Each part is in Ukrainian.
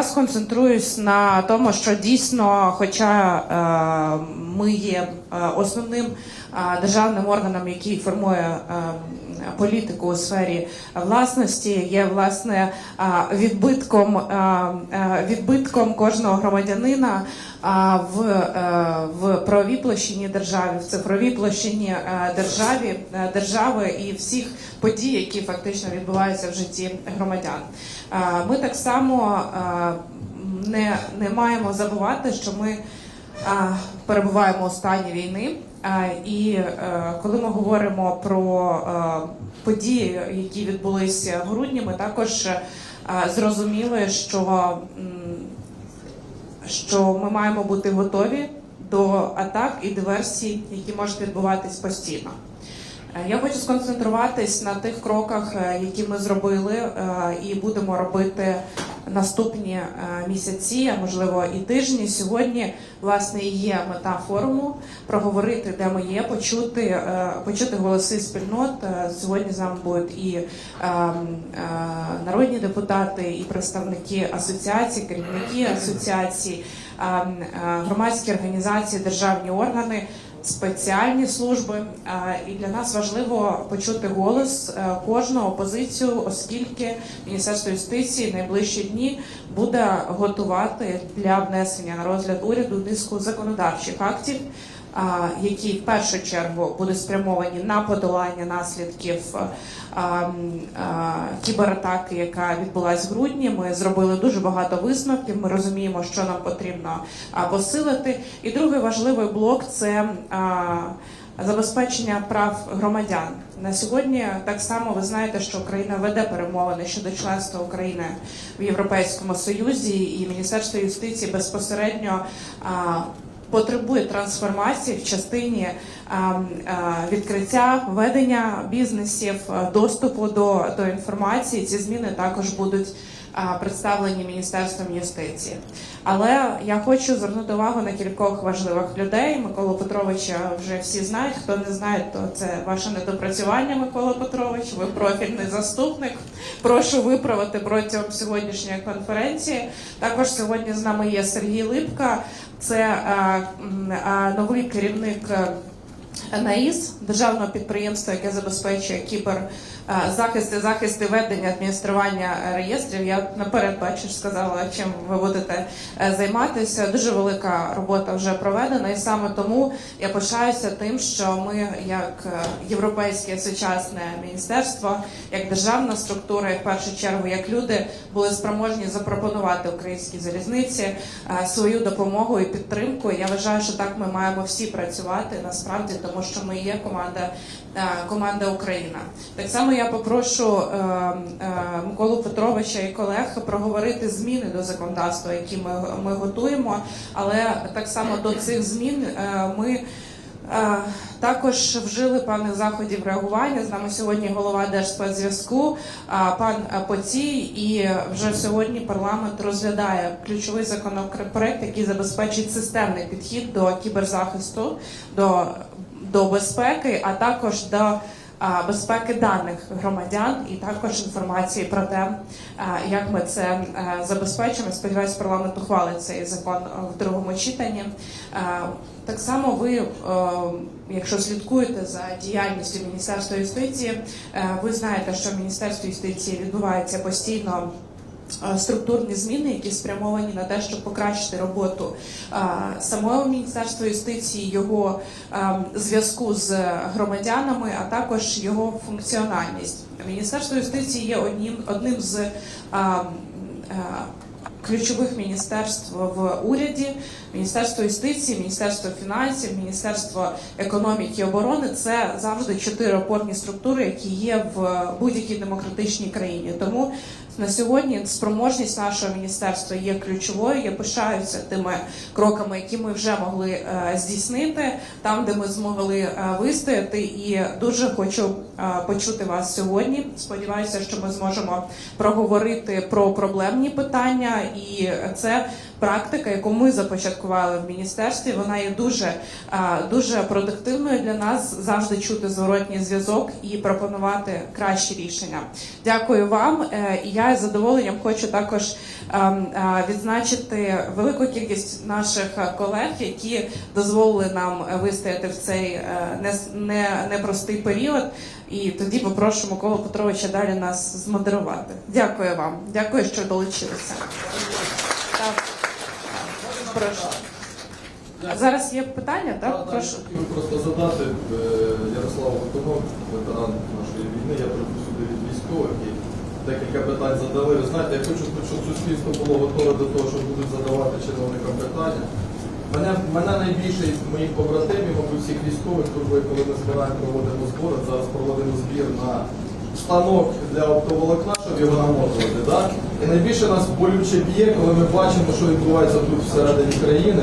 я сконцентруюсь на тому, що дійсно, хоча е, ми є е, основним е, державним органом, який формує політику у сфері власності, є власне е, відбитком, е, е, відбитком кожного громадянина е, в, е, в правовій площині держави, в цифровій площині е, державі, е, держави і всіх подій, які фактично відбуваються в житті громадян. Е, Ми так само е, не, не маємо забувати, що ми е, перебуваємо у стані війни. І е, коли ми говоримо про е, події, які відбулися в грудні, ми також е, зрозуміли, що, що ми маємо бути готові до атак і диверсій, які можуть відбуватись постійно. Е, Я хочу сконцентруватись на тих кроках, е, які ми зробили е, і будемо робити наступні місяці, а можливо і тижні. Сьогодні власне є мета форуму проговорити, де ми є, почути, почути голоси спільнот. Сьогодні з нами будуть і е, е, народні депутати, і представники асоціацій, керівники асоціацій, е, е, громадські організації, державні органи спеціальні служби. Е, І для нас важливо почути голос е, кожного позицію, оскільки Міністерство юстиції найближчі дні буде готувати для внесення на розгляд уряду низку законодавчих актів. Які в першу чергу будуть спрямовані на подолання наслідків кібератаки, яка відбулась в грудні. Ми зробили дуже багато висновків. Ми розуміємо, що нам потрібно посилити. І другий важливий блок це забезпечення прав громадян. На сьогодні так само ви знаєте, що Україна веде перемовини щодо членства України в Європейському Союзі, і Міністерство юстиції безпосередньо. Потребує трансформації в частині а, а, відкриття ведення бізнесів, доступу до, до інформації. Ці зміни також будуть представлені Міністерством юстиції. Але я хочу звернути увагу на кількох важливих людей. Миколу Петровича вже всі знають. Хто не знає, то це ваше недопрацювання, Микола Петрович. Ви профільний заступник. Прошу виправити протягом сьогоднішньої конференції. Також сьогодні з нами є Сергій Липка. Це е, е, новий керівник. е, НАІС, державного підприємства, яке забезпечує кібер е, захист і захист і ведення адміністрування реєстрів. Я наперед бачиш, сказала, чим ви будете е, займатися. Дуже велика робота вже проведена, і саме тому я пишаюся тим, що ми, як е, європейське сучасне міністерство, як державна структура, і в першу чергу, як люди, були спроможні запропонувати українській залізниці свою допомогу і підтримку. Я вважаю, що так ми маємо всі працювати насправді, тому що ми є команда, команда Україна. Так само я попрошу е, е, Миколу Петровича і колег проговорити зміни до законодавства, які ми, ми готуємо, але так само до цих змін е, ми. Е, Також вжили певних заходів реагування. З нами сьогодні голова Держспецзв'язку, пан е, Поцій, і вже сьогодні парламент розглядає ключовий законопроект, який забезпечить системний підхід до кіберзахисту, до, до безпеки, а також до безпеки даних громадян і також інформації про те, як ми це забезпечимо. Сподіваюсь, парламент ухвалить цей закон в другому читанні. Так само ви, якщо слідкуєте за діяльністю Міністерства юстиції, е, ви знаєте, що в Міністерстві юстиції відбувається постійно. Е, Структурні зміни, які спрямовані на те, щоб покращити роботу е, самого міністерства юстиції, його е, зв'язку з громадянами, а також його функціональність. Міністерство юстиції є одним одним з е, е, ключових міністерств в уряді. Міністерство юстиції, Міністерство фінансів, Міністерство економіки і оборони це завжди чотири опорні структури, які є в будь-якій демократичній країні. Тому на сьогодні спроможність нашого міністерства є ключовою. Я пишаюся тими кроками, які ми вже могли е, здійснити, там, де ми змогли е, вистояти, і дуже хочу е, почути вас сьогодні. Сподіваюся, що ми зможемо проговорити про проблемні питання, і це практика, яку ми започаткували в міністерстві. Вона є дуже, дуже продуктивною для нас завжди чути зворотній зв'язок і пропонувати кращі рішення. Дякую вам. Е, я з задоволенням хочу також ем, е, відзначити велику кількість наших колег, які дозволили нам вистояти в цей нес- не- непростий період. І тоді попрошу Миколу Петровича далі нас змодерувати. Дякую вам. Дякую, що долучилися. Прошу. А Зараз є питання, так? Прошу. Хотів просто задати е, Ярослав Готунов, ветеран нашої війни. Я прийшов сюди від військових і декілька питань задали. Ви знаєте, я хочу, щоб суспільство було готове до того, що будуть задавати чиновникам питання. Мене, мене найбільше із моїх побратимів, мабуть, всіх військових, коли ми збираємо, проводимо збори. Зараз проводимо збір на станок для оптоволокна, щоб його намотувати. Да? І найбільше нас болюче б'є, коли ми бачимо, що відбувається тут всередині країни.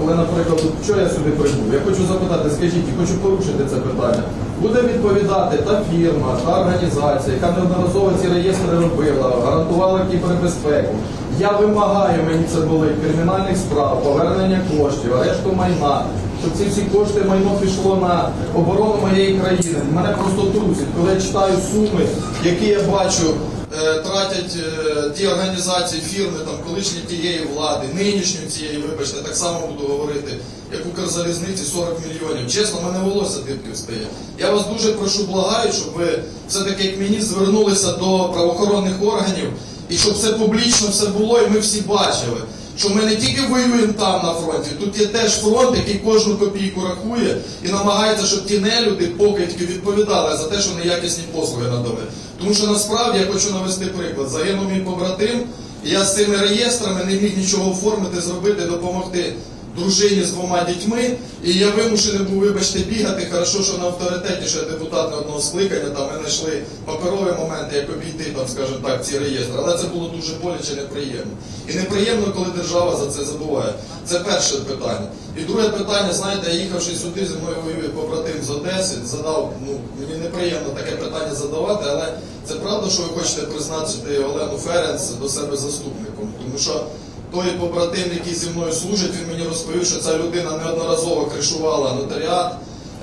Коли, наприклад, що я сюди прибув? Я хочу запитати, скажіть, і хочу порушити це питання. Буде відповідати та фірма, та організація, яка неодноразово ці реєстри робила, гарантувала кібербезпеку. Я вимагаю, мені це були кримінальних справ, повернення коштів, арешту майна, щоб ці всі кошти майно пішло на оборону моєї країни. Мене просто трусить, коли я читаю суми, які я бачу, е, тратять е, ті організації, фірми, там колишні тієї влади, нинішньої цієї, вибачте, так само буду говорити, як Укрзалізниці 40 мільйонів. Чесно, мене волосся дибки встає. Я вас дуже прошу, благаю, щоб ви все-таки як міністр звернулися до правоохоронних органів і щоб це публічно все було, і ми всі бачили. Що ми не тільки воюємо там на фронті, тут є теж фронт, який кожну копійку рахує і намагається, щоб ті нелюди покидьки відповідали за те, що неякісні послуги надали. Тому що насправді я хочу навести приклад. Загинув мій побратим, я з цими реєстрами не міг нічого оформити, зробити, допомогти дружині з двома дітьми. І я вимушений був, вибачте, бігати. Хорошо, що на авторитеті ще депутат не одного скликання, там ми знайшли паперові моменти, як обійти, там, скажімо так, ці реєстри. Але це було дуже боляче, неприємно. І неприємно, коли держава за це забуває. Це перше питання. І друге питання, знаєте, я їхавши сюди, зі мною воює побратим з Одеси, задав, ну, мені неприємно таке питання задавати, але це правда, що ви хочете призначити Олену Ференц до себе заступником. Тому що той побратим, який зі мною служить, він мені розповів, що ця людина неодноразово кришувала нотаріат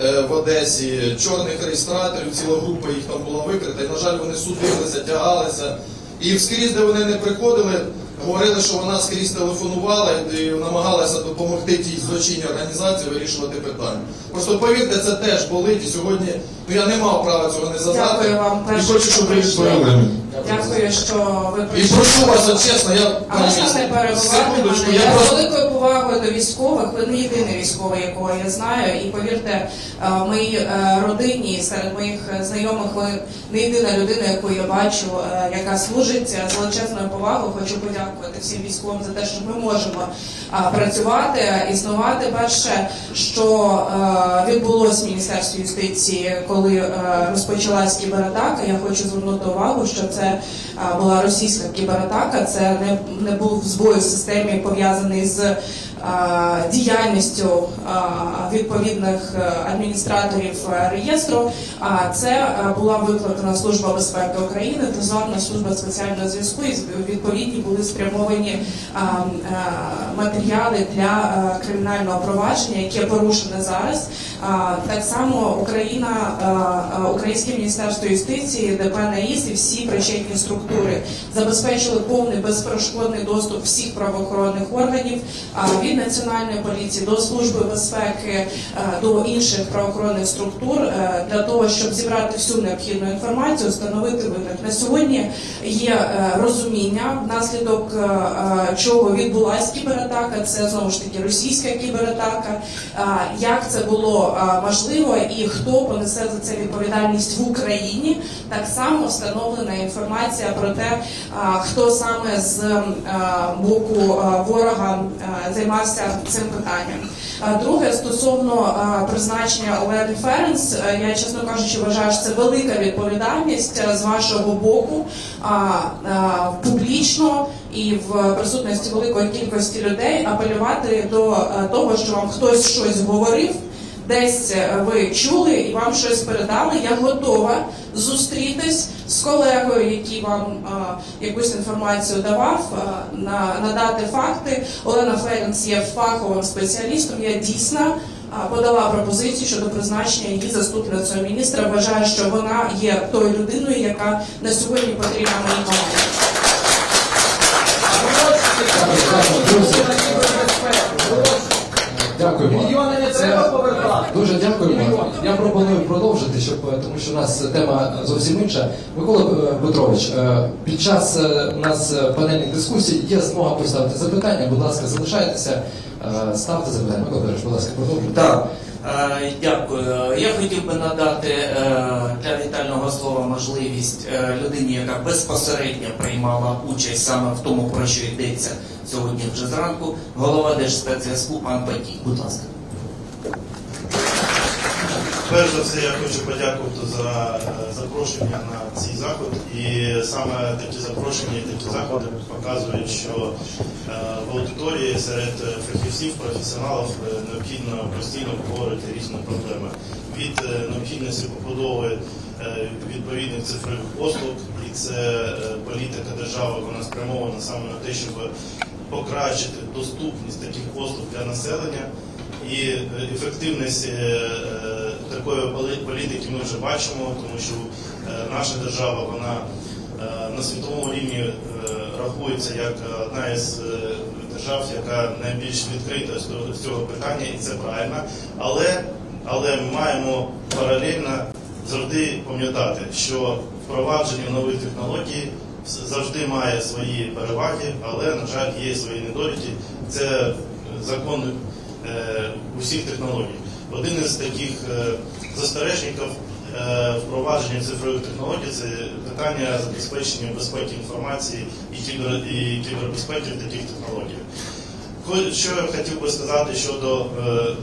е, в Одесі, чорних реєстраторів, ціла група їх там була викрита. І, на жаль, вони судилися, тягалися. І скрізь, де вони не приходили, говорили, що вона скрізь телефонувала і намагалася допомогти тій злочинній організації вирішувати питання. Просто повірте, це теж болить. І сьогодні ну, я не мав права цього не задати. Дякую вам, І хочу, щоб ви відповіли. Дякую, що ви І прийшли. прошу вас, от чесно, я А можна не перебувати мене? я Я з просто великою повагою до військових. Ви не єдиний військовий, якого я знаю. І повірте, е, в моїй е, родині серед моїх знайомих ви не єдина людина, яку я бачу, е, яка служить з величезною повагою. Хочу подякувати всім військовим за те, що ми можемо працювати, існувати. Перше, що відбулося в міністерстві юстиції, коли розпочалась кібератака. Я хочу звернути увагу, що це була російська кібератака. Це не, не був збой в системі пов'язаний з діяльністю е, відповідних е, адміністраторів е, реєстру. А це е, була викликана служба безпеки України, Державна служба спеціального зв'язку, і відповідні були спрямовані е, е, матеріали для е, кримінального провадження, яке порушене зараз. Так само Україна, е, е, Українське міністерство юстиції, ДП НАІС і всі причетні структури забезпечили повний безперешкодний доступ всіх правоохоронних органів а, національної поліції до служби безпеки е, до інших правоохоронних структур е, для того, щоб зібрати всю необхідну інформацію, встановити винних. На сьогодні є е, розуміння, внаслідок чого відбулася кібератака. Це знову ж таки російська кібератака. Як це було можливо і хто понесе за це відповідальність в Україні? Так само встановлена інформація про те, хто саме з боку ворога е, займався цим питанням. Друге, стосовно призначення Олени Ференс, е, я чесно кажучи, вважаю, що це велика відповідальність е, з вашого боку публічно і в присутності великої кількості людей апелювати до е, того, що вам хтось щось говорив. Десь е, ви чули і вам щось передали, я готова зустрітись з колегою, який вам е, якусь інформацію давав, е, на, надати факти. Олена Ференц є фаховим спеціалістом. Я дійсно подала пропозицію щодо призначення її заступницею міністра. Вважаю, що вона є тою людиною, яка на сьогодні потрібна моїй команді. Я пропоную продовжити, щоб е, тому що у нас тема зовсім інша. Микола е, Петрович, е, під час у нас панельних дискусій є змога поставити запитання. Будь ласка, залишайтеся, ставте запитання. Микола Петрович, будь ласка, продовжуйте. Так, дякую. Я хотів би надати для вітального слова можливість людині, яка безпосередньо приймала участь саме в тому, про що йдеться сьогодні вже зранку, голова Держспецзв'язку пан Патій. Будь ласка. Перш за все, я хочу подякувати за е, запрошення на цей заход. І саме такі запрошення і такі заходи показують, що е, в аудиторії серед фахівців, професіоналів е, необхідно постійно обговорювати різні проблеми. Від необхідності побудови відповідних цифрових послуг, і це політика держави, вона спрямована саме на те, щоб покращити доступність таких послуг для населення. І ефективність такої політики ми вже бачимо, тому що е, наша держава вона е, на світовому рівні е, рахується як одна із держав, яка найбільш відкрита з цього питання, і це правильно. Але, але ми маємо паралельно завжди пам'ятати, що впровадження нових технологій завжди має свої переваги, але, на жаль, є свої недоліки. Це закон усіх технологій. Один із таких е, застережників е, впровадження цифрових технологій це питання забезпечення безпеки інформації і, кібер, і кібербезпеки таких технологій. Що я хотів би сказати щодо е,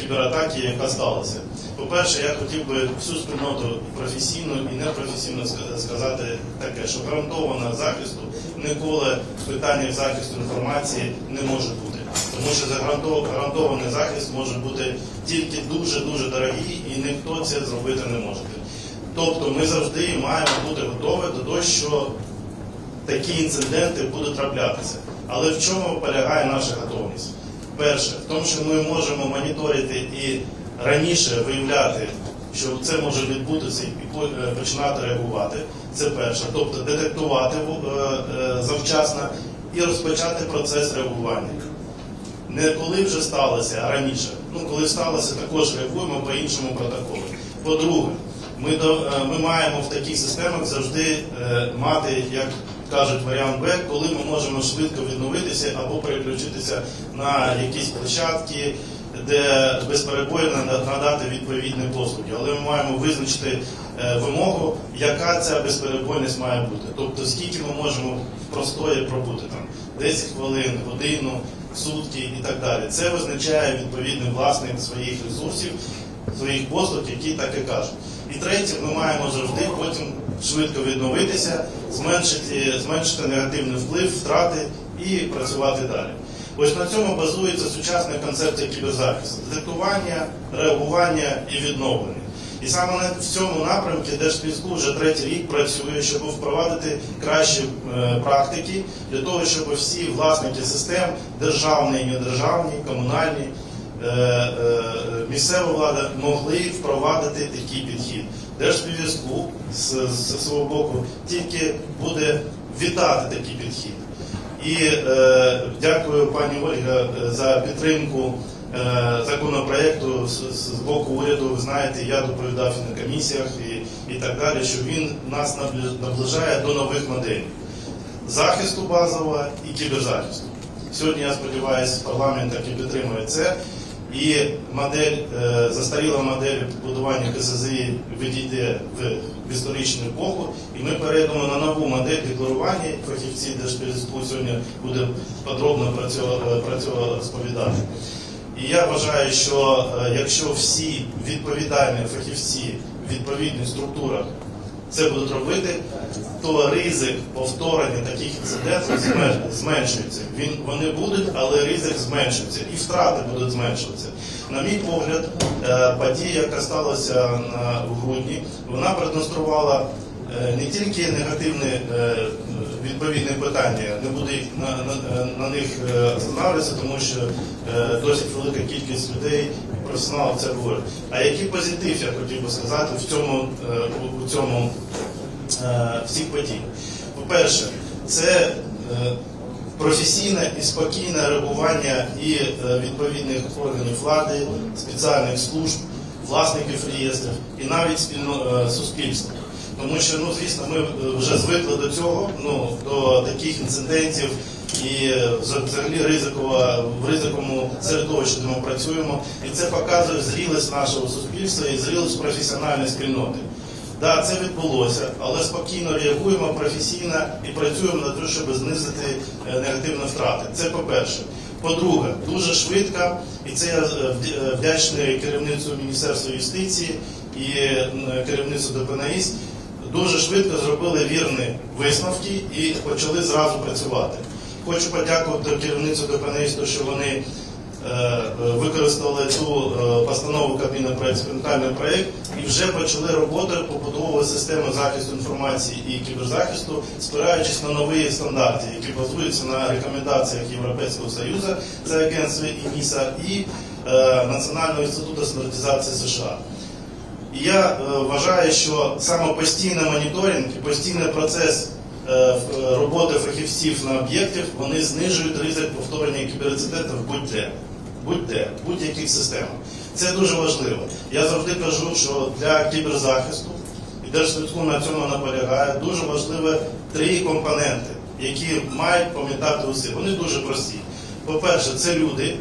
кібератаки, яка сталася. По-перше, я хотів би всю спільноту професійну і непрофесійно сказати таке, що гарантованого захисту ніколи в питаннях захисту інформації не може бути. Тому що гарантований захист може бути тільки дуже-дуже дорогий і ніхто це зробити не може. Тобто ми завжди маємо бути готові до того, що такі інциденти будуть траплятися. Але в чому полягає наша готовність? Перше, в тому, що ми можемо моніторити і раніше виявляти, що це може відбутися і е, починати реагувати. Це перше. Тобто детектувати е, е, завчасно і розпочати процес реагування. Не коли вже сталося, а раніше. Ну, коли сталося, також реагуємо по іншому протоколу. По-друге, ми, е, ми маємо в таких системах завжди е, мати, як кажуть, варіант Б, коли ми можемо швидко відновитися або переключитися на якісь площадки, де безперебойно нада- надати відповідні послуги. Але ми маємо визначити е, вимогу, яка ця безперебойність має бути. Тобто, скільки ми можемо в простої пробути там 10 хвилин, годину, сутки і так далі. Це визначає відповідний власник своїх ресурсів, своїх послуг, які так і кажуть. І третє, ми маємо завжди потім швидко відновитися, зменшити, зменшити негативний вплив, втрати і працювати далі. Ось на цьому базується сучасна концепція кіберзахисту: детектування, реагування і відновлення. І саме в цьому напрямку Держспецзв'язку вже третій рік працює, щоб впровадити кращі е, практики для того, щоб всі власники систем, державні недержавні, комунальні, е, е, місцева влада могли впровадити такий підхід. Держспецзв'язку з, з свого боку тільки буде вітати такий підхід. І е, дякую пані Ольга за підтримку е, законопроекту з, з з боку уряду. Ви знаєте, я доповідав і на комісіях і, і так далі, що він нас наближає до нових моделей захисту базового і кіберзахисту. Сьогодні я сподіваюся, парламент таки підтримує це. І модель, е, застаріла модель будування КСЗІ відійде в, історичну епоху, і ми перейдемо на нову модель декларування. Фахівці Держспецзв'язку сьогодні буде подробно про цього, е, про цього розповідати. І я вважаю, що е, якщо всі відповідальні фахівці в відповідних структурах це будуть робити, то ризик повторення таких інцидентів зменшується. Він вони будуть, але ризик зменшується і втрати будуть зменшуватися. На мій погляд, е, подія, яка сталася в грудні, вона продемонструвала е, не тільки негативні е, відповідні питання, не буду на, на, на них е, останавливатися, тому що е, досить велика кількість людей, професіоналів це говорять. А який позитив я хотів би сказати в цьому, е, у цьому е, всіх подій? По-перше, це е, професійне і спокійне реагування і е, відповідних органів влади, спеціальних служб, власників реєстрів і навіть спільно е, суспільства. Тому що, ну звісно, ми е, вже звикли до цього, ну до таких інцидентів і е, взагалі ризикова в ризиковому середовищі, де ми працюємо, і це показує зрілість нашого суспільства і зрілість професіональної спільноти. Да, це відбулося, але спокійно реагуємо професійно і працюємо над тим, щоб знизити е, негативні втрати. Це по-перше. По-друге, дуже швидко, і це я вд- вдячний керівництву Міністерства юстиції і керівництву ДПНАІС, дуже швидко зробили вірні висновки і почали зразу працювати. Хочу подякувати керівництву ДПНАІС, що вони е, використали цю е, постанову Кабміну про експериментальний проєкт і вже почали роботу побудовувати систему захисту інформації і кіберзахисту, спираючись на нові стандарти, які базуються на рекомендаціях Європейського Союзу, це агентство ІНІСА і е, Національного інституту стандартизації США. І я е, вважаю, що саме постійний моніторинг і постійний процес е, в- е, роботи фахівців на об'єктів вони знижують ризик повторення кіберинцидентів будь-де, будь-де, в будь-яких системах. Це дуже важливо. Я завжди кажу, що для кіберзахисту і Держспецку на цьому наполягає дуже важливі три компоненти, які мають пам'ятати усі. Вони дуже прості. По-перше, це люди,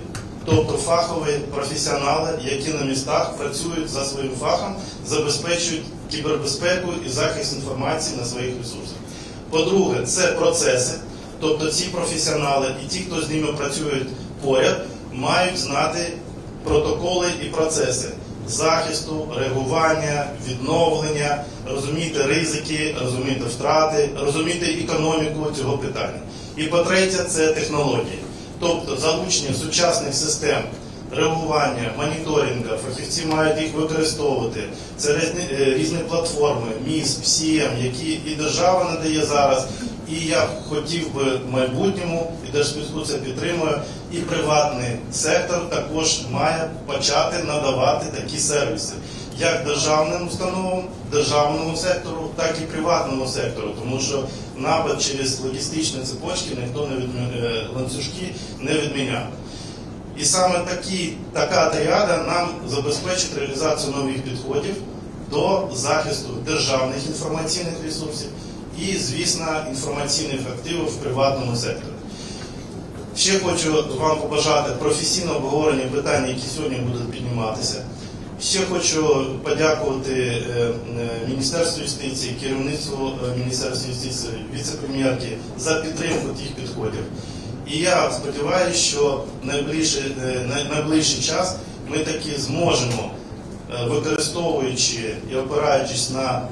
тобто фахові професіонали, які на містах працюють за своїм фахом, забезпечують кібербезпеку і захист інформації на своїх ресурсах. По-друге, це процеси, тобто ці професіонали і ті, хто з ними працюють поряд, мають знати протоколи і процеси захисту, реагування, відновлення, розуміти ризики, розуміти втрати, розуміти економіку цього питання. І по-третє, це технології, тобто залучення сучасних систем. Реагування, моніторингу, фахівці мають їх використовувати. Це різні, е, платформи, МІС, ПСІМ, які і держава надає зараз. І я хотів би в майбутньому, і Держспецку це підтримує, і приватний сектор також має почати надавати такі сервіси, як державним установам, державному сектору, так і приватному сектору, тому що напад через логістичні цепочки ніхто не відмі... ланцюжки не відміняв. І саме такі, така тріада нам забезпечить реалізацію нових підходів до захисту державних інформаційних ресурсів і, звісно, інформаційних активів в приватному секторі. Ще хочу вам побажати професійного обговорення питань, які сьогодні будуть підніматися. Ще хочу подякувати е, е, Міністерству юстиції, керівництву е, Міністерства юстиції, віце-прем'єрки за підтримку тих підходів. І я сподіваюся, що найближчий, найближчий час ми таки зможемо, використовуючи і опираючись на,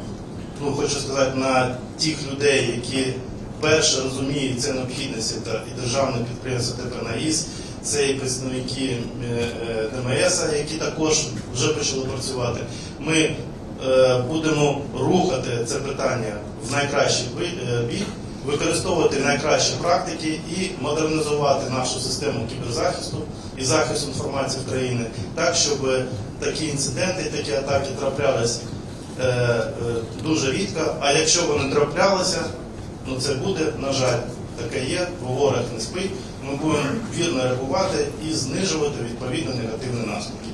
ну хочу сказати, на тих людей, які перше розуміють це необхідності та і державне підприємство ТПНАІС, це і представники е, е, ДМС, які також вже почали працювати. Ми е, будемо рухати це питання в найкращий бік, використовувати найкращі практики і модернізувати нашу систему кіберзахисту і захисту інформації в країні так, щоб такі інциденти, такі атаки траплялись е, дуже рідко. А якщо вони траплялися, ну це буде, на жаль, таке є, ворог не спить. Ми будемо вірно реагувати і знижувати відповідно негативні наслідки.